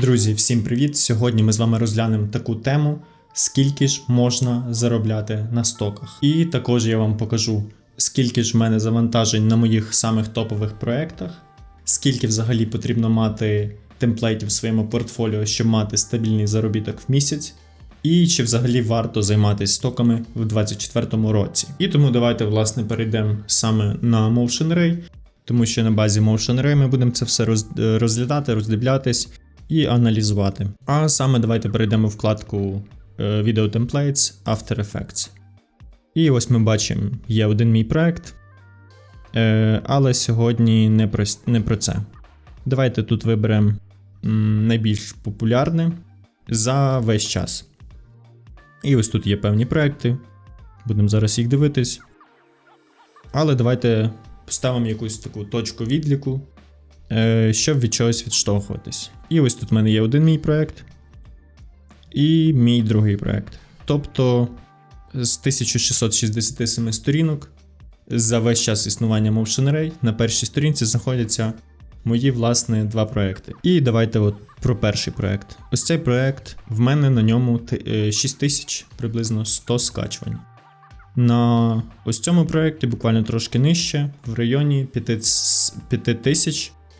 Друзі, всім привіт! Сьогодні ми з вами розглянемо таку тему, скільки ж можна заробляти на стоках. І також я вам покажу, скільки ж в мене завантажень на моїх самих топових проєктах, скільки взагалі потрібно мати темплейтів в своєму портфоліо, щоб мати стабільний заробіток в місяць. І чи взагалі варто займатися стоками в 2024 році. І тому давайте власне перейдемо саме на MotionRay, тому що на базі MotionRay ми будемо це все е, розглядати, роздивлятись і аналізувати. А саме давайте перейдемо в вкладку е, Video Templates After Effects. І ось ми бачимо, є один мій проект, е, але сьогодні не про, не про це. Давайте тут виберемо найбільш популярне за весь час. І ось тут є певні проекти. Будемо зараз їх дивитись. Але давайте поставимо якусь таку точку відліку, е, щоб від чогось відштовхуватись. І ось тут в мене є один мій проект і мій другий проект. Тобто з 1667 сторінок за весь час існування MotionRay на першій сторінці знаходяться мої власне два проекти. І давайте от про перший проект. Ось цей проект в мене на ньому ти- е, 6000 приблизно 100 скачувань. На ось цьому проєкті буквально трошки нижче, в районі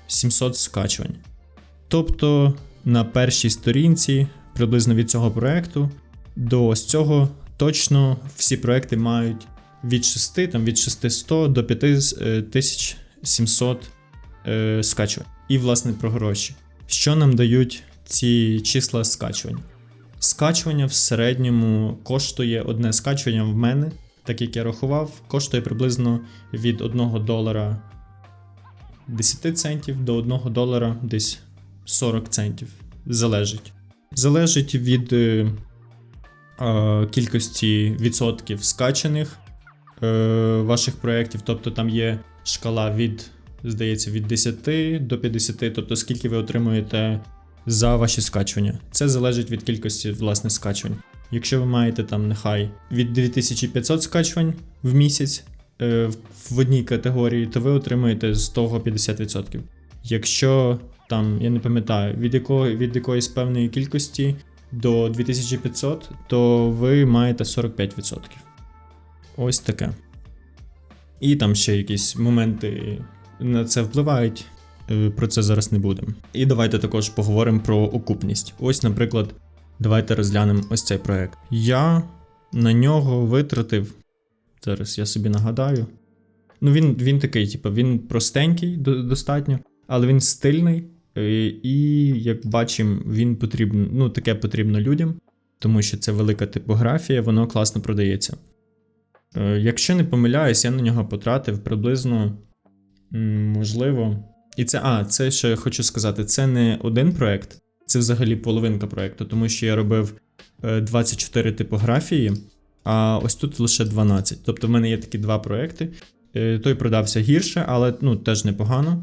5700 скачувань. Тобто на першій сторінці, приблизно від цього проєкту, до ось цього точно всі проекти мають від 6, там, від 600 до 5700 е, скачувань. І, власне, про гроші. Що нам дають ці числа скачувань? Скачування в середньому коштує одне скачування в мене, так як я рахував, коштує приблизно від 1 долара 10 центів до 1 долара десь 40 центів. Залежить. Залежить від е, кількості відсотків скачаних е, ваших проєктів. Тобто там є шкала від, здається, від 10 до 50, тобто скільки ви отримуєте за ваші скачування. Це залежить від кількості власне скачувань. Якщо ви маєте там нехай від 2500 скачувань в місяць в- в одній категорії, то ви отримуєте з того 50%. Якщо там, я не пам'ятаю, від, якого, від якоїсь певної кількості до 2500, то ви маєте 45%. Ось таке. І там ще якісь моменти на це впливають. Е, Про це зараз не будемо. І давайте також поговоримо про окупність. Ось, наприклад, давайте розглянемо ось цей проект. Я на нього витратив. Зараз я собі нагадаю. Ну, він, він такий, типу, він простенький до- достатньо, але він стильний. е, І, як бачимо, він потрібен, ну, таке потрібно людям, тому що це велика типографія, воно класно продається. Е, Якщо не помиляюсь, я на нього потратив приблизно, можливо. І це, а, це ще я хочу сказати, це не один проект, це взагалі половинка проекту, тому що я робив е, 24 типографії, а ось тут лише 12. Тобто в мене є такі два проекти. Е, Той продався гірше, але ну, теж непогано.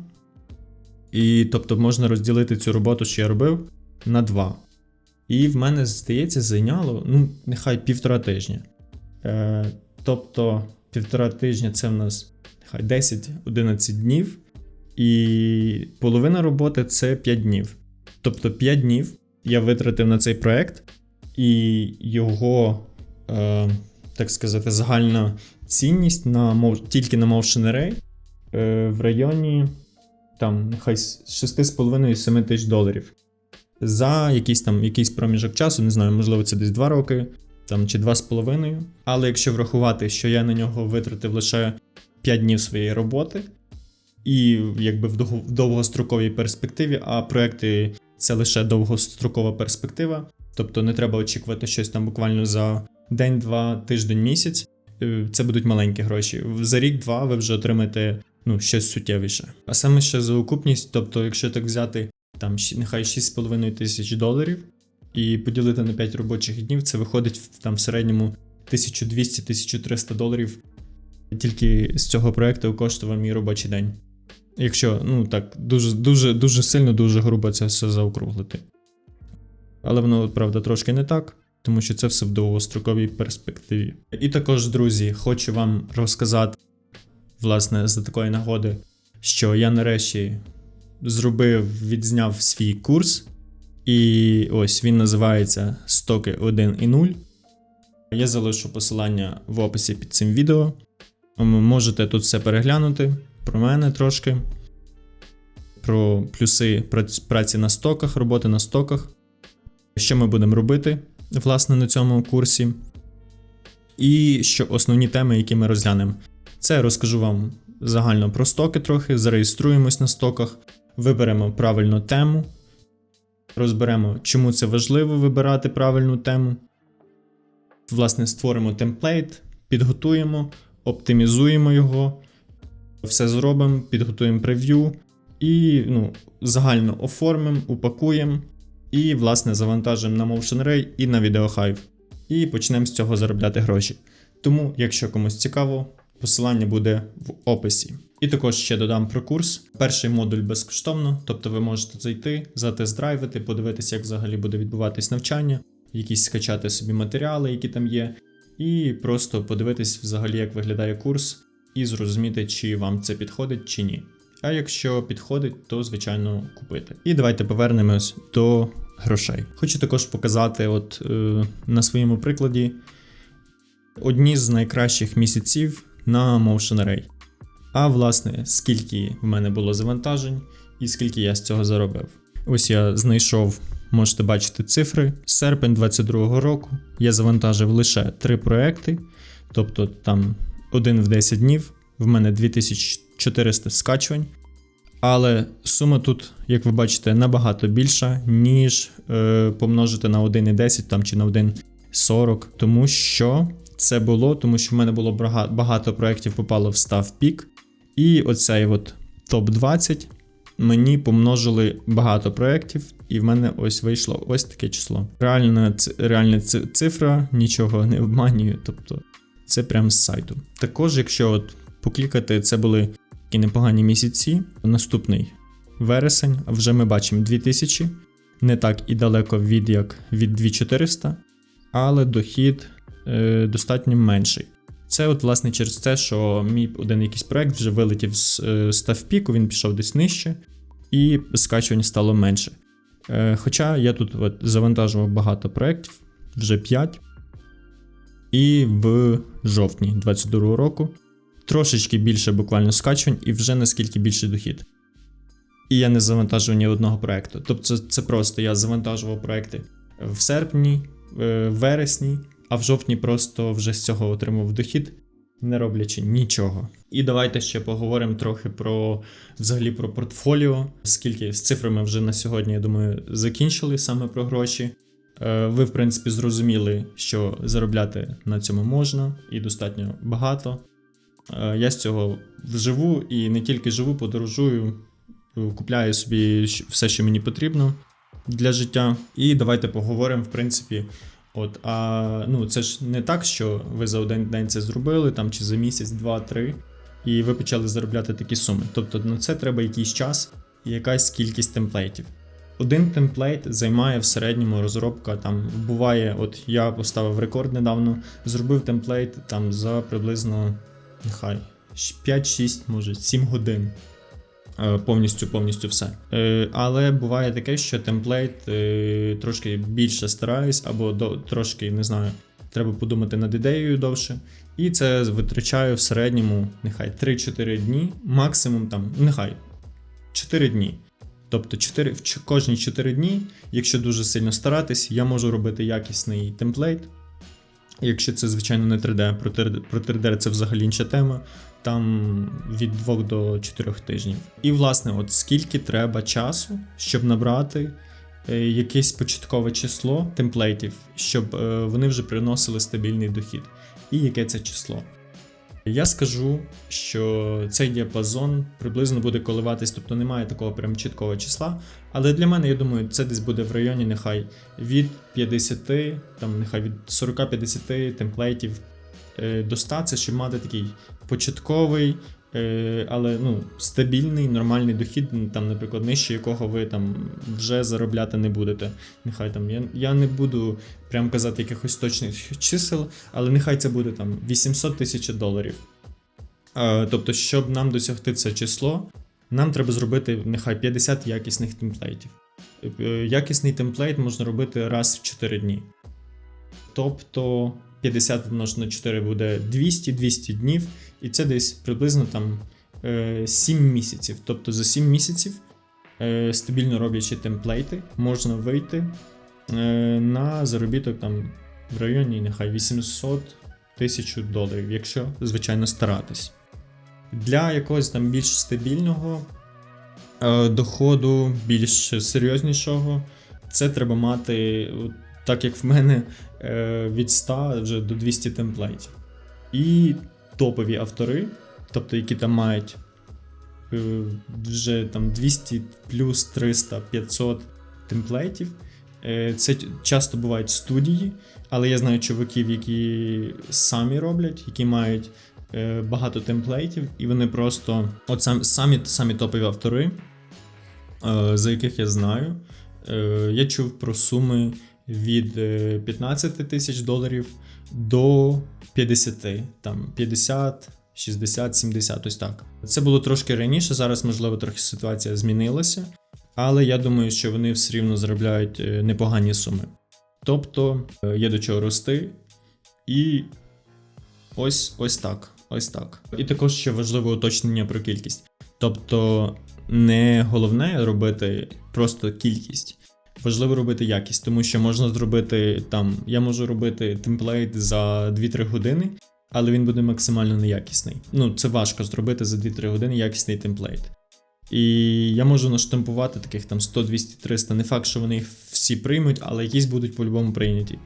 І тобто можна розділити цю роботу, що я робив, на два. І в мене, здається, зайняло, ну, нехай півтора тижня. Е, тобто, півтора тижня це в нас нехай 10-11 днів. І половина роботи це 5 днів. Тобто 5 днів я витратив на цей проект, і його, так сказати, загальна цінність на тільки на Motion Array е, в районі там, нехай 6,5-7 тисяч доларів. За якийсь там якийсь проміжок часу, не знаю, можливо, це десь 2 роки там, чи 2,5. Але якщо врахувати, що я на нього витратив лише 5 днів своєї роботи, і якби в довгостроковій перспективі, а проекти це лише довгострокова перспектива, тобто не треба очікувати щось там буквально за день, два, тиждень, місяць. Е, Це будуть маленькі гроші. За рік-два ви вже отримаєте ну, щось суттєвіше. А саме ще за окупність, тобто, якщо так взяти там нехай 6,5 тисяч доларів і поділити на 5 робочих днів, це виходить там в середньому 1200-1300 доларів. Тільки з цього проекту коштував мій робочий день. Якщо, ну так, дуже, дуже, дуже сильно, дуже грубо це все заокруглити. Але воно, правда, трошки не так, тому що це все в довгостроковій перспективі. І також, друзі, хочу вам розказати, власне, за такої нагоди, що я нарешті зробив, відзняв свій курс І ось він називається Стоки 1 і 0. Я залишу посилання в описі під цим відео. Можете тут все переглянути про мене трошки, про плюси праці на стоках, роботи на стоках, що ми будемо робити власне на цьому курсі. І що основні теми, які ми розглянемо. Це розкажу вам загально про стоки трохи, зареєструємось на стоках, виберемо правильну тему, розберемо, чому це важливо вибирати правильну тему. Власне, створимо темплейт, підготуємо, оптимізуємо його, все зробимо, підготуємо прев'ю і ну, загально оформимо, упакуємо і, власне, завантажимо на Motion Ray і на VideoHive. І почнемо з цього заробляти гроші. Тому, якщо комусь цікаво, посилання буде в описі. І також ще додам про курс. Перший модуль безкоштовно, тобто ви можете зайти, затест-драйвити, подивитися, як взагалі буде відбуватись навчання, якісь скачати собі матеріали, які там є, і просто подивитись взагалі, як виглядає курс, і зрозуміти, чи вам це підходить, чи ні. А якщо підходить, то звичайно купити. І давайте повернемось до грошей. Хочу також показати, от е, на своєму прикладі, одні з найкращих місяців на Motion Array. А власне, скільки в мене було завантажень і скільки я з цього заробив. Ось я знайшов, можете бачити цифри. Серпень 22 року я завантажив лише 3 проекти, тобто там один в 10 днів, в мене 2400 скачувань. Але сума тут, як ви бачите, набагато більша, ніж е, помножити на 1,10 там, чи на 1,40. Тому що це було, тому що в мене було бага- багато проєктів попало в став пік. І оцей от топ-20 мені помножили багато проєктів, і в мене ось вийшло ось таке число. Реальна, реальна ци- цифра, нічого не обманює, тобто це прям з сайту. Також, якщо от поклікати, це були такі непогані місяці. Наступний вересень, вже ми бачимо 2000, не так і далеко від як від 2400, але дохід е, достатньо менший. Це, от, власне, через те, що мій один якийсь проект вже вилетів з е, став піку, він пішов десь нижче, і скачування стало менше. Е, хоча я тут от, завантажував багато проєктів, вже 5. І в жовтні 22 року трошечки більше буквально скачувань і вже наскільки більший дохід. І я не завантажував ні одного проекту. Тобто це, це просто я завантажував проекти в серпні, е, в вересні, а в жовтні просто вже з цього отримав дохід, не роблячи нічого. І давайте ще поговоримо трохи про взагалі про портфоліо, скільки з цифрами вже на сьогодні, я думаю, закінчили саме про гроші. Е, Ви, в принципі, зрозуміли, що заробляти на цьому можна і достатньо багато. Е, Я з цього живу і не тільки живу, подорожую, купляю собі все, що мені потрібно для життя. І давайте поговоримо, в принципі. От, а ну це ж не так, що ви за один день це зробили, там чи за місяць, два, три, і ви почали заробляти такі суми. Тобто на це треба якийсь час і якась кількість темплейтів. Один темплейт займає в середньому розробка. Там буває, от я поставив рекорд недавно, зробив темплейт там за приблизно нехай 5-6, може 7 годин. Е, Повністю, повністю все. Е, Але буває таке, що темплейт е, трошки більше стараюсь, або трошки, не знаю, треба подумати над ідеєю довше. І це витрачаю в середньому нехай 3-4 дні, максимум там, нехай 4 дні. Тобто 4, в кожні 4 дні, якщо дуже сильно старатись, я можу робити якісний темплейт. Якщо це, звичайно, не 3D, про 3D, про 3D це взагалі інша тема. Там від 2 до 4 тижнів. І, власне, от скільки треба часу, щоб набрати е, якесь початкове число темплейтів, щоб е, вони вже приносили стабільний дохід. І яке це число? Я скажу, що цей діапазон приблизно буде коливатись, тобто немає такого прям чіткого числа. Але для мене, я думаю, це десь буде в районі нехай від 50, там нехай від 40-50 темплейтів е, до 100, це щоб мати такий початковий, але ну, стабільний, нормальний дохід, ну, там, наприклад, нижче якого ви там вже заробляти не будете. Нехай там я, я не буду прям казати якихось точних чисел, але нехай це буде там 800 тисяч доларів. Е, тобто, щоб нам досягти це число, нам треба зробити нехай 50 якісних темплейтів. Е, Якісний темплейт можна робити раз в 4 дні. Тобто 50 помножено на 4 буде 200-200 днів, і це десь приблизно там е, 7 місяців. Тобто за 7 місяців, е, стабільно роблячи темплейти, можна вийти е, на заробіток там в районі нехай 800 тисяч доларів, якщо, звичайно, старатись. Для якогось там більш стабільного е, доходу, більш серйознішого, це треба мати, так як в мене, е, від 100 вже до 200 темплейтів. І топові автори, тобто які там мають е, вже там 200 плюс 300 500 темплейтів. Е, Це часто бувають студії, але я знаю чуваків, які самі роблять, які мають багато темплейтів, і вони просто от сам, самі, самі топові автори, за яких я знаю. Я чув про суми від е, 15 тисяч доларів до 50, там 50, 60, 70, ось так. Це було трошки раніше, зараз, можливо, трохи ситуація змінилася, але я думаю, що вони все рівно заробляють е, непогані суми. Тобто е, є до чого рости, і ось ось так. Ось так. І також ще важливе уточнення про кількість. Тобто, не головне робити просто кількість. Важливо робити якість, тому що можна зробити там. Я можу робити темплейт за 2-3 години, але він буде максимально неякісний. Ну, це важко зробити за 2-3 години якісний темплейт. І я можу наштампувати таких там 100, 200, 300. Не факт, що вони їх всі приймуть, але якісь будуть по-любому прийняті.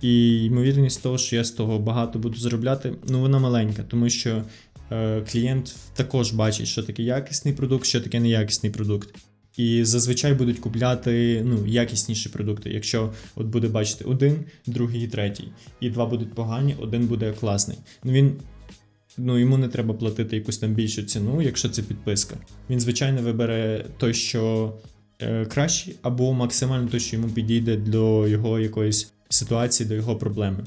І ймовірність того, що я з того багато буду заробляти, ну вона маленька, тому що е, клієнт також бачить, що таке якісний продукт, що таке неякісний продукт. І зазвичай будуть купляти ну, якісніші продукти. Якщо от буде бачити один, другий і третій, і два будуть погані, один буде класний. Ну він ну йому не треба платити якусь там більшу ціну, якщо це підписка. Він, звичайно, вибере той, що е, кращий, або максимально той, що йому підійде до його якоїсь ситуації, до його проблеми.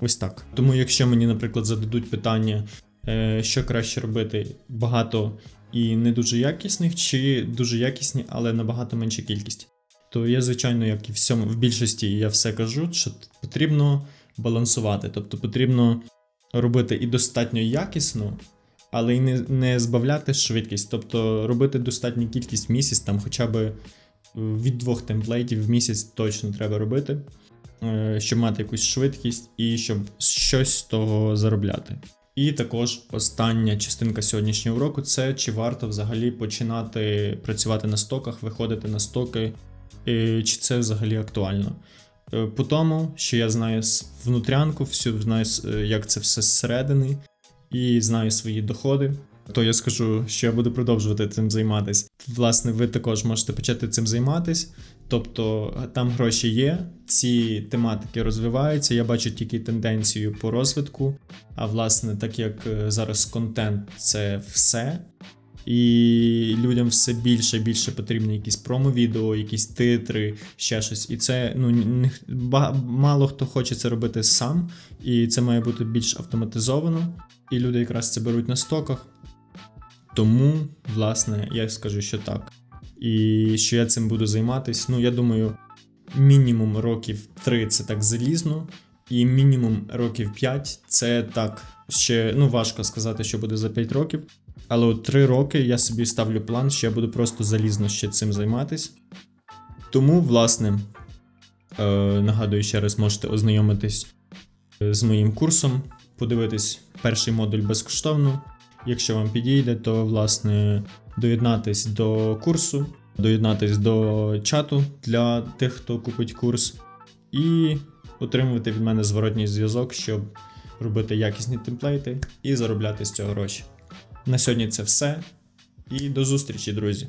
Ось так. Тому, якщо мені, наприклад, зададуть питання, е, що краще робити, багато і не дуже якісних, чи дуже якісні, але набагато менша кількість, то я, звичайно, як і всьому, в більшості я все кажу, що потрібно балансувати. Тобто потрібно робити і достатньо якісно, але й не, не збавляти швидкість. Тобто робити достатню кількість в місяць, там хоча б е, від двох темплейтів в місяць точно треба робити, е, щоб мати якусь швидкість і щоб щось з того заробляти. І також остання частинка сьогоднішнього уроку це чи варто взагалі починати працювати на стоках, виходити на стоки, чи це взагалі актуально. Е, По тому, що я знаю внутрянку, всю знаю, е, як це все зсередини, і знаю свої доходи, то я скажу, що я буду продовжувати цим займатися. Власне, ви також можете почати цим займатися. Тобто е, там гроші є, ці тематики розвиваються. Я бачу тільки тенденцію по розвитку. А власне, так як е, зараз контент це все, і людям все більше і більше потрібні якісь промо-відео, якісь титри, ще щось. І це ну мало хто хоче це робити сам, і це має бути більш автоматизовано. І люди якраз це беруть на стоках. Тому, власне, я скажу, що так. І що я цим буду займатися. Ну, я думаю, мінімум років 3 це так залізно, і мінімум років 5 це так ще ну важко сказати, що буде за 5 років. Але от 3 роки я собі ставлю план, що я буду просто залізно ще цим займатись. Тому, власне, е, нагадую ще раз, можете ознайомитись е, з моїм курсом, подивитись перший модуль безкоштовно. Якщо вам підійде, то власне доєднатись до курсу, доєднатись до чату для тих, хто купить курс, і отримувати від мене зворотній зв'язок, щоб робити якісні темплейти і заробляти з цього гроші. На сьогодні це все. І до зустрічі, друзі!